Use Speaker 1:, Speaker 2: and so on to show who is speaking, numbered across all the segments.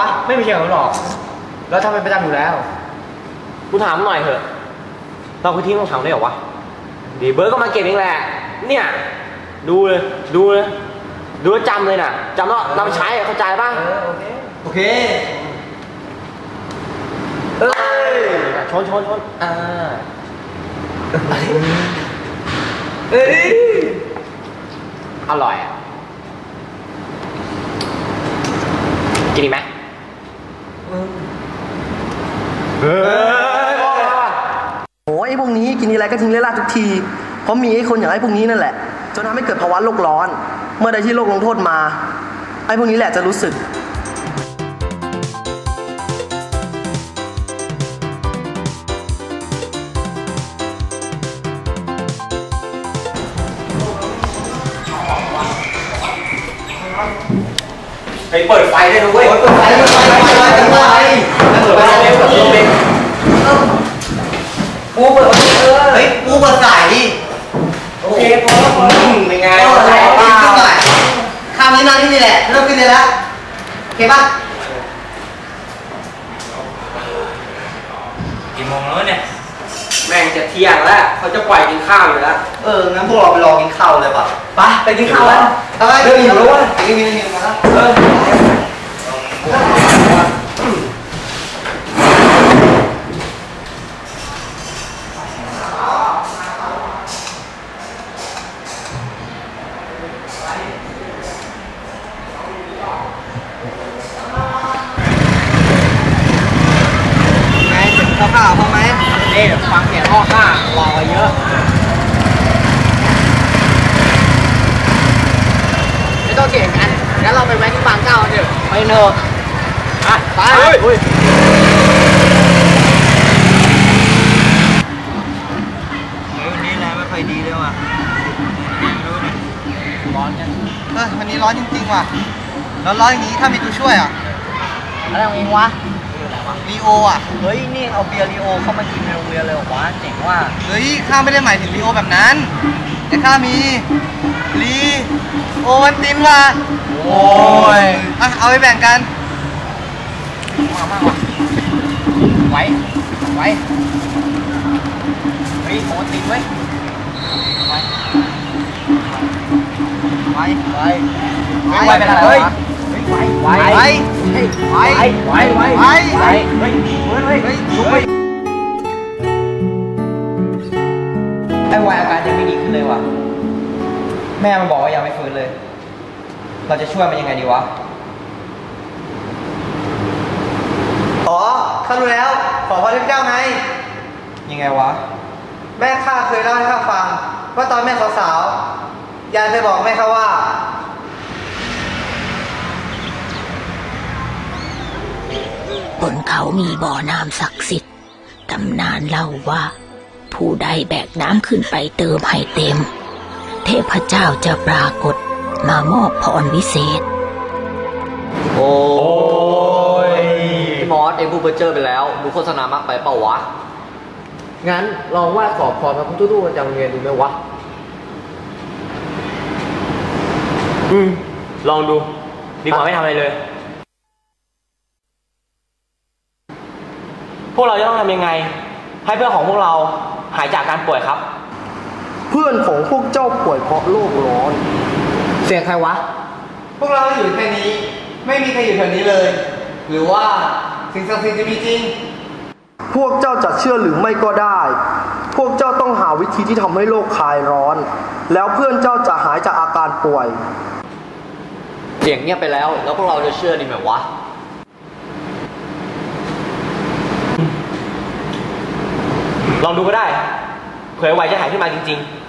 Speaker 1: วะ ไม่มีเชียร์หรอก แล้วทำเป็นประจำอยู่แล้ว
Speaker 2: กูถามหน่อยเถอะ เราคือทิ้งรองเท้าได้เหรอวะดีเบิร์ดก็มาเก็บเองแหละ เนี่ย ดูเลย ดูเลย ดูแล้วจำเลยน่ะจำแล้วนำใช้อะเข้าใจป่ะ
Speaker 1: เออ โอเค
Speaker 3: โอเค
Speaker 1: เอ้ย
Speaker 2: ชนชนชน
Speaker 1: อ่า เอ้ย
Speaker 2: อร่อยอะกินดีกไหม เฮ้ยบอกแล้วอะ
Speaker 4: โอ้ยไอ้พวกนี้กินทีไรก็ทิ้งเล่ล่าทุกที เพราะมีไอ้คนอย่างไอ้พวกนี้นั่นแหละ จนทำให้เกิดภาวะโลกร้อน เมื่อใดที่โลกลงโทษมา ไอ้พวกนี้แหละจะรู้สึก
Speaker 2: ไปเปิดไฟได้นะเว้ย
Speaker 3: เปิดไฟเปิดไฟเปิดไฟเปิดไฟ
Speaker 2: เปิดไฟเร็วเปิดไฟเร็ว
Speaker 1: กูเปิดประตูเออ
Speaker 3: เฮ้ยกูเปิดสายดิ
Speaker 1: โอเคพอพอ
Speaker 2: เป็นไง
Speaker 3: เปิดสาย
Speaker 2: เปล่า
Speaker 3: ข้ามนี้นอนที่นี่แหละเริ่มขึ้นเลยละโอเคปะ
Speaker 2: กี่โมงแล้วเนี่ยแม่งจะเที่ยงแล้วเขาจะปล่อยกินข้าวอยู่แล้ว
Speaker 3: เอองั้นพวกเราไปรอกินข้าวเลยป่ะ
Speaker 1: ไปไปกินข้าวแล้ว
Speaker 3: ไปไป
Speaker 1: เริ่มหิวแล้วว้ย
Speaker 3: ไปกินกินกินมาแล้ว
Speaker 1: เออ
Speaker 3: ไงเสร็จข้าวข้าวพอไหม
Speaker 1: นี่ฟังเสียงข้อข้ารอเยอะ ไม่ต้องเถียงกันงั้นเราไปแวะที่บางเก้าเถอะไปเนอะอะไปอุ้ย
Speaker 3: เฮ้ยวันนี้แรงไม่ค่อยดีเลยว่ะ
Speaker 1: ร้อนจัง
Speaker 3: เออวันนี้ร้อนจริงๆว่ะร้อนร้อนอย่างนี้ถ้ามีตัวช่วยอะ
Speaker 1: อะไรของเองวะ
Speaker 3: ลีโออะ
Speaker 1: เฮ้ย นี่เอาเบียร์ลีโอเข้ามากินในโรงเรียนเลยเหรอวะเจ๋งว่ะ
Speaker 3: เฮ้ย ข้าไม่ได้หมายถึงลีโอแบบนั้น แต่ข้ามี ลีโอวันตินว่ะ
Speaker 1: โอ้ย
Speaker 3: อะเอาไปแบ่งกัน
Speaker 1: มากมากว่ะไว้ไว้เฮ้ยโหติดไว้ยไว้
Speaker 3: ไว้
Speaker 1: ไว้ไว้เป็นอะไรวะไว้ไว้
Speaker 3: ไว้
Speaker 1: ไว้ไว้ไว้ไว้ไว้เฮ้ยเฮ้ยเฮ้ยลุกไปไอ้วายอาการยังไม่ดีขึ้นเลยว่ะ แม่มันบอกว่ายังไม่ฟื้นเลย เราจะช่วยมันยังไงดีวะ
Speaker 3: อ๋อข้ารู้แล้ว ขอพระเจ้าไง
Speaker 1: ยังไงวะ
Speaker 3: แม่ข้าเคยเล่าให้ข้าฟัง ว่าตอนแม่สาวๆ ยายเคยบอกแม่ข้าว่า
Speaker 5: บนเขามีบ่อน้ำศักดิ์สิทธิ์ตำนานเล่าว่า ผู้ใดแบกน้ำขึ้นไปเติมให้เต็ม เทพเจ้าจะปรากฏมามอบพรวิเศษ
Speaker 2: โอ้ยพี่มอสเอ็งพูดเพ้อเจอร์ไปแล้ว ดูโฆษณามากไปเปล่าวะ งั้นลองว่าขอพรพระพุทธรูปประจำโรงเรียนดูไหมวะ อืม ลองดู ดีกว่าไม่ทำอะไรเลย พวกเราจะต้องทำยังไง ให้เพื่อนของพวกเราหายจากการป่วยครับ
Speaker 4: เพื่อนของพวกเจ้าป่วยเพราะโลกร้อน
Speaker 1: เสียงใครวะ
Speaker 3: พวกเราอยู่แค่นี้ ไม่มีใครอยู่แถวนี้เลย หรือว่าสิ่งศักดิ์สิทธิ์จะมีจริง
Speaker 4: พวกเจ้าจะเชื่อหรือไม่ก็ได้ พวกเจ้าต้องหาวิธีที่ทำให้โลกคลายร้อน แล้วเพื่อนเจ้าจะหายจากอาการป่วย
Speaker 2: เสียงเงียบไปแล้ว แล้วพวกเราจะเชื่อดีไหมวะ ลองดูก็ได้ เผื่อไหวจะหายขึ้นมาจริง ๆ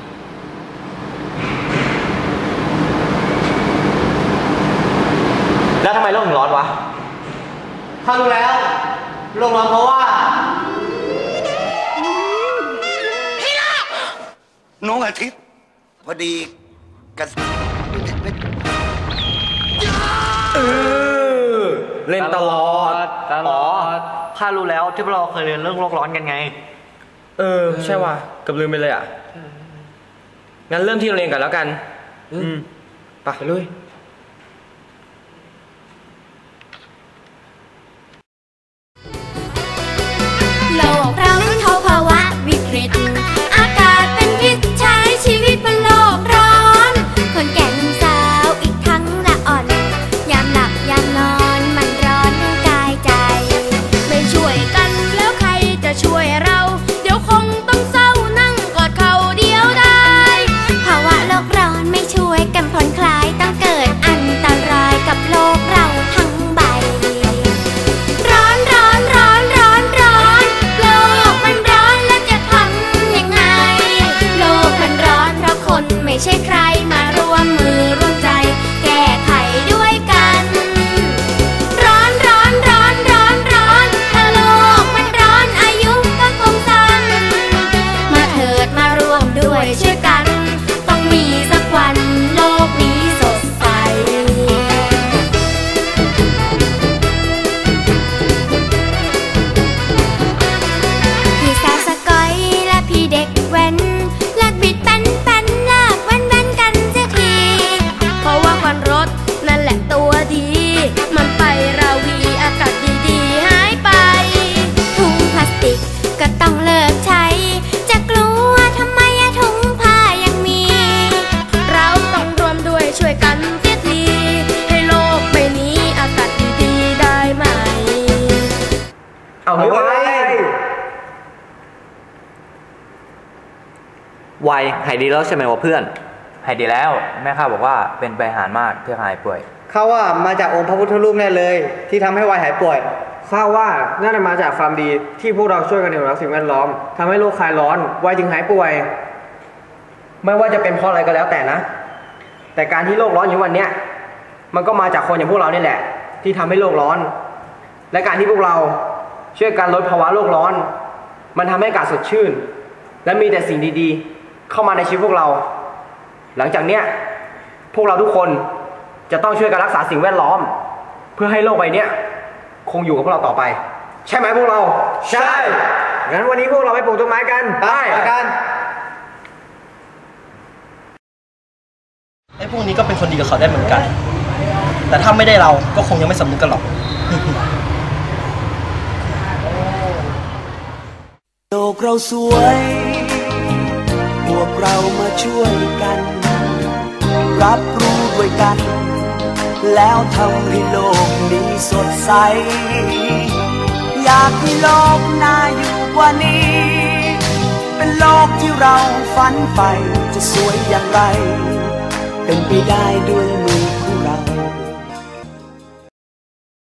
Speaker 2: แล้วทำไมโลกถึงร้อนวะ
Speaker 3: ข้ารู้แล้วโลกร้อนเพราะว่า
Speaker 6: น้องอาทิตย์ พอดีกัน
Speaker 2: เล่นตลอดตลอดข้ารู้แล้วที่พวกเราเคยเรียนเรื่องโลกร้อนกันไง เออ ใช่ว่ะเกับลืมไปเลยอะ งั้นเริ่มที่โรงเรียนกันแล้วกัน อืมไปเลย ไวหายดีแล้วใช่ไหมวะเพื่อน
Speaker 1: หายดีแล้ว แม่ข้าบอกว่าเป็นไปหารมากที่หายป่วย
Speaker 3: เขาว่ามาจากองค์พระพุทธรูปแน่เลย ที่ทำให้วายหายป่วย
Speaker 7: ทราบว่าน่าจะมาจากความดีที่พวกเราช่วยกันอนุรักษ์สิ่งแวดล้อมทำให้โลกคลายร้อนไวจึงหายป่วย
Speaker 2: ไม่ว่าจะเป็นเพราะอะไรก็แล้วแต่นะ แต่การที่โลกร้อนอยู่วันเนี้ยมันก็มาจากคนอย่างพวกเรานี่แหละ ที่ทำให้โลกร้อน และการที่พวกเราช่วยกันลดภาวะโลกร้อน มันทำให้อากาศสดชื่น และมีแต่สิ่งดีๆ เข้ามาในชีวิตพวกเรา หลังจากเนี้ยพวกเราทุกคนจะต้องช่วยกันรักษาสิ่งแวดล้อม เพื่อให้โลกใบเนี้ยคงอยู่กับพวกเราต่อไป ใช่ไหมพวกเรา
Speaker 7: ใช่งั้นวันนี้พวกเราไปปลูกต้นไม้กัน
Speaker 3: ไปกัน
Speaker 4: ไอ้พวกนี้ก็เป็นคนดีกับเขาได้เหมือนกัน แต่ถ้าไม่ได้เราก็คงยังไม่สำนึกกันหรอก
Speaker 8: โลกเราสวย พวกเรามาช่วยกัน รับรู้ด้วยกัน แล้วทำให้โลกนี้สดใส อยากให้โลกน่าอยู่กว่านี้ เป็นโลกที่เราฝันใฝ่จะสวยอย่างไร เป็นไปได้ด้วยมือ